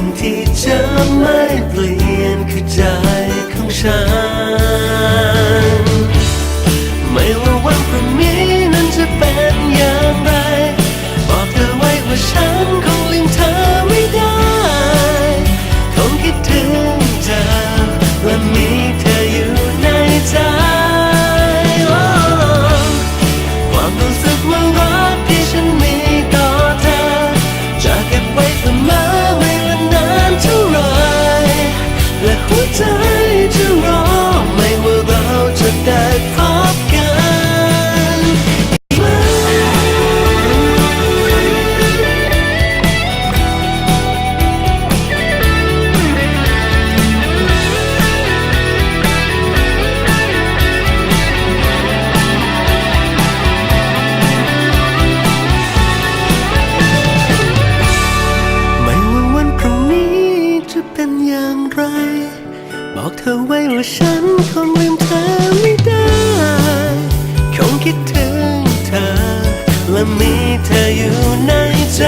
สิ่งที่จะไม่เปลี่ยนคือใจของฉัน ว่าฉันคงลืมเธอไม่ได้ คงคิดถึงเธอ และมีเธออยู่ในใจ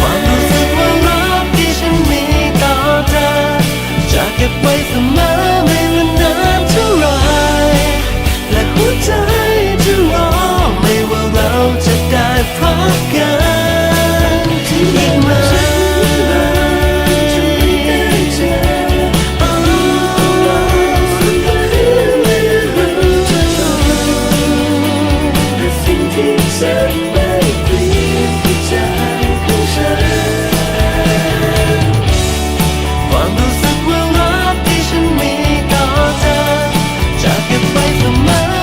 ความรู้สึกว่ารักที่ฉันมีต่อเธอจะเก็บไว้เสมอ away from my